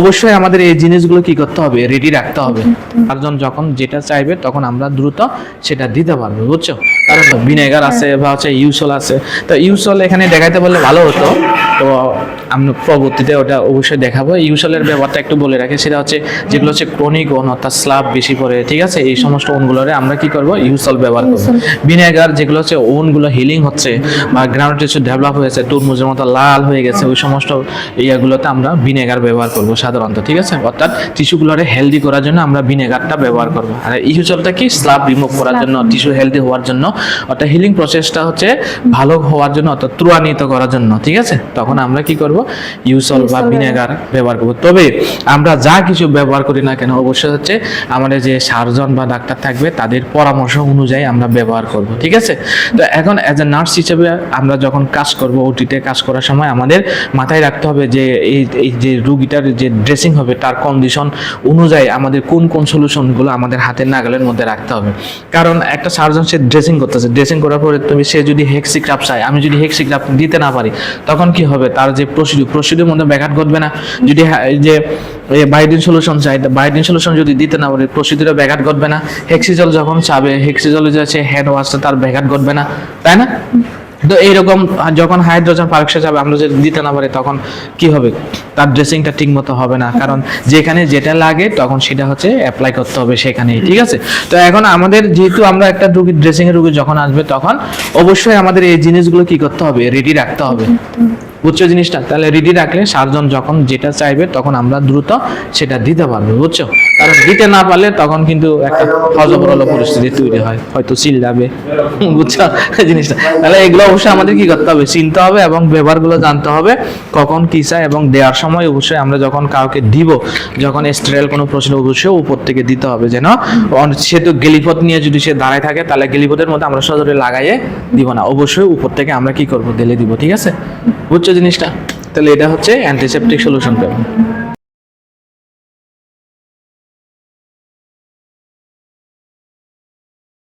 অবশ্যই আমাদের এই জিনিসগুলো কি করতে হবে? রেডি রাখতে হবে। একজন যখন যেটা চাইবে তখন আমরা দ্রুত সেটা দিতে পারব, বুঝছ? কারণ ভিনেগার আছে বা হচ্ছে ইউসল আছে। তো ইউসল এখানে দেখাইতে বললে ভালো হতো। তো আমরা পরবর্তীতে ওটা অবশ্যই দেখাবো। ইউসলের ব্যবহারটা একটু বলে রাখি সেটা হচ্ছে যেগুলো হচ্ছে ক্রনিক ওন অর্থাৎ স্লাব বেশি পড়ে ঠিক আছে? এই সমস্ত ওনগুলোরে আমরা কি করব? ইউসল ব্যবহার করব। ভিনেগার যেগুলো হচ্ছে ওনগুলো হিলিং হচ্ছে বা গ্রাউন্ড টিস্যু ডেভেলপ হয়েছে তরমুজের মতো লাল হয়ে গেছে ওই সমস্ত ইয়াগুলোতে আমরা ভিনেগার ব্যবহার করব সাধারণত ঠিক আছে? অর্থাৎ টিস্যুগুলোরে হেলদি করার জন্য আমরা ভিনেগারটা ব্যবহার করব। আর ইউসলটা কি? স্লাব রিমুভ করার জন্য টিস্যু হেলদি হওয়ার জন্য অর্থাৎ হিলিং প্রসেসটা হচ্ছে ভালো হওয়ার জন্য অর্থাৎ ত্রুয়ান্বিত করার জন্য ঠিক আছে? তখন আমরা কি করব? ইউসল বা ভিনেগার ব্যবহার করব। তবে আমরা যা কিছু ব্যবহার করি না কেন অবশ্যই হচ্ছে আমাদের যে সার্জন বা ডাক্তার থাকবে তাদের পরামর্শ অনুযায়ী আমরা ব্যবহার করব ঠিক আছে? তো এখন অ্যাজ এ নার্স হিসেবে আমরা যখন কাজ করব ওটিতে কাজ করার সময় আমাদের মাথায় রাখতে হবে যে এই এই যে রুগীটার যে ড্রেসিং হবে তার কন্ডিশন অনুযায়ী আমাদের কোন কোন সলিউশনগুলো আমাদের হাতের নাগালের মধ্যে রাখতে হবে। কারণ একটা সার্জন সে ড্রেসিং করতেছে ড্রেসিং করার পরে তুমি সে যদি হেক্সি ক্রাপ চায় আমি যদি হেক্সি ক্রাপ দিতে না পারি তখন কি হবে? তার যে প্রসিডিউর প্রসিডিউর মধ্যে ব্যাঘাত ঘটবে না। যদি যে বাইডিন সলিউশন চাই বাইডিন সলিউশন যদি দিতে না পারি, প্রসিডিউরে ব্যাঘাত ঘটবে না। হেক্সিজল যখন চাবে হেক্সিজলে যে আছে হ্যান্ড ওয়াশটা তার ব্যাঘাত ঘটবে না। তাই না? তো এইরকম যখন হাইড্রোজেন পারক্সাইড যাবে আমরা যদি দিতে না পারি, তখন কি হবে? তার ড্রেসিংটা ঠিক মতো হবে না। কারণ যেখানে যেটা লাগে, তখন সেটা হচ্ছে অ্যাপ্লাই করতে হবে সেখানেই, ঠিক আছে? তো এখন আমাদের যেহেতু আমরা একটা রুগীর ড্রেসিং এর রুগী যখন আসবে, তখন অবশ্যই আমাদের এই জিনিসগুলো কি করতে হবে? রেডি রাখতে হবে। বুঝছ জিনিসটা, তাহলে রেডি রাখলে সার্জন যখন যেটা চাইবে তখন আমরা দ্রুত সেটা দিতে পারব, বুঝছ? কারণ দিতে না পারলে তখন কিন্তু একটা হজবরল পরিস্থিতি তৈরি হয়, হয়তো সিল যাবে, বুঝছ? জিনিসটা। তাহলে এগুলো অবশ্যই আমাদের কি করতে হবে? চিনতে হবে এবং ব্যবহারগুলো জানতে হবে, কখন কি চাই এবং দেওয়ার সময় অবশ্যই আমরা যখন কাউকে দিব, যখন স্টেরাইল কোনো প্রশ্ন অবশ্যই উপর থেকে দিতে হবে যেন সে তো গেলিপথ নিয়ে যদি সে দাঁড়ায় থাকে, তাহলে গেলিপথের মধ্যে আমরা সজরে লাগাইয়ে দিব না। অবশ্যই উপর থেকে আমরা কি করব? দিলে দিব, ঠিক আছে? বুঝছ জিনিসটা। তাহলে এটা হচ্ছে অ্যান্টিসেপটিক সলিউশন